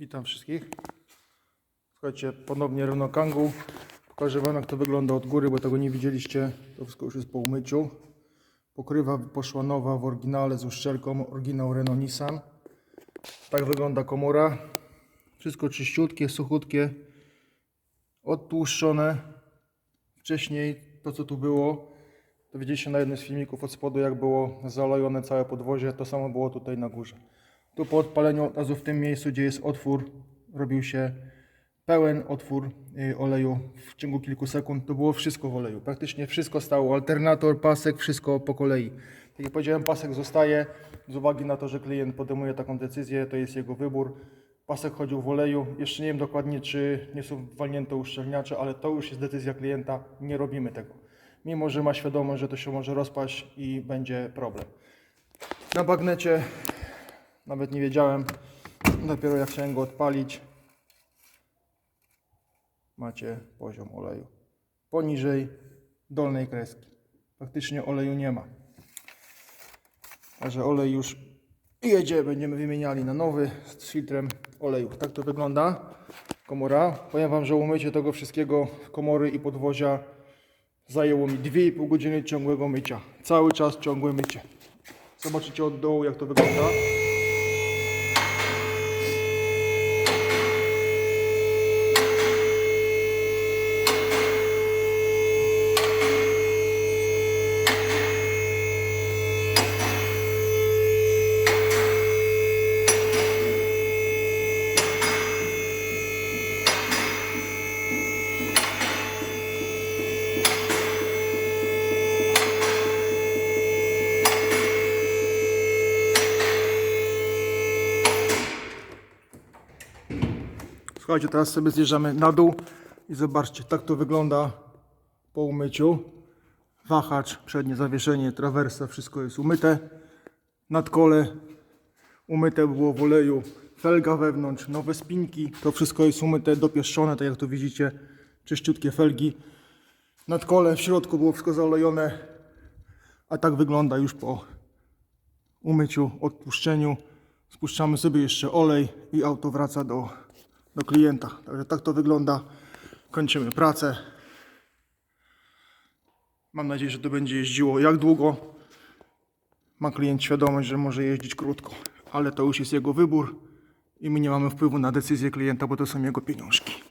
Witam wszystkich. Słuchajcie, ponownie Renokangu. Pokażę Wam jak to wygląda od góry, bo tego nie widzieliście. To wszystko już jest po umyciu. Pokrywa poszła nowa w oryginale z uszczelką, oryginał Renault Nissan. Tak wygląda komora. Wszystko czyściutkie, suchutkie, odtłuszczone. Wcześniej to co tu było, to widzieliście na jednym z filmików od spodu jak było zalojone całe podwozie, to samo było tutaj na górze. Tu po odpaleniu od razu w tym miejscu, gdzie jest otwór, robił się pełen otwór y, oleju w ciągu kilku sekund. To było wszystko w oleju. Praktycznie wszystko stało. Alternator, pasek, wszystko po kolei. Tak jak powiedziałem, pasek zostaje z uwagi na to, że klient podejmuje taką decyzję, to jest jego wybór. Pasek chodził w oleju. Jeszcze nie wiem dokładnie, czy nie są walnięte uszczelniacze, ale to już jest decyzja klienta. Nie robimy tego. Mimo, że ma świadomość, że to się może rozpaść i będzie problem. Na bagnecie nawet nie wiedziałem. Dopiero jak chciałem go odpalić, macie poziom oleju. Poniżej dolnej kreski. Faktycznie oleju nie ma. Także olej już jedzie. Będziemy wymieniali na nowy z filtrem oleju. Tak to wygląda komora. Powiem Wam, że umycie tego wszystkiego komory i podwozia zajęło mi 2,5 godziny ciągłego mycia. Cały czas ciągłe mycie. Zobaczycie od dołu jak to wygląda. Słuchajcie, teraz sobie zjeżdżamy na dół i zobaczcie, tak to wygląda po umyciu. Wahacz, przednie zawieszenie, trawersa, wszystko jest umyte. Nadkole umyte było w oleju, felga wewnątrz, nowe spinki, to wszystko jest umyte, dopieszczone, tak jak tu widzicie, czyściutkie felgi. Nadkole w środku było wszystko zalejone, a tak wygląda już po umyciu, odpuszczeniu. Spuszczamy sobie jeszcze olej i auto wraca do, do klienta. Także tak to wygląda. Kończymy pracę. Mam nadzieję, że to będzie jeździło jak długo. Ma klient świadomość, że może jeździć krótko, ale to już jest jego wybór i my nie mamy wpływu na decyzję klienta, bo to są jego pieniążki.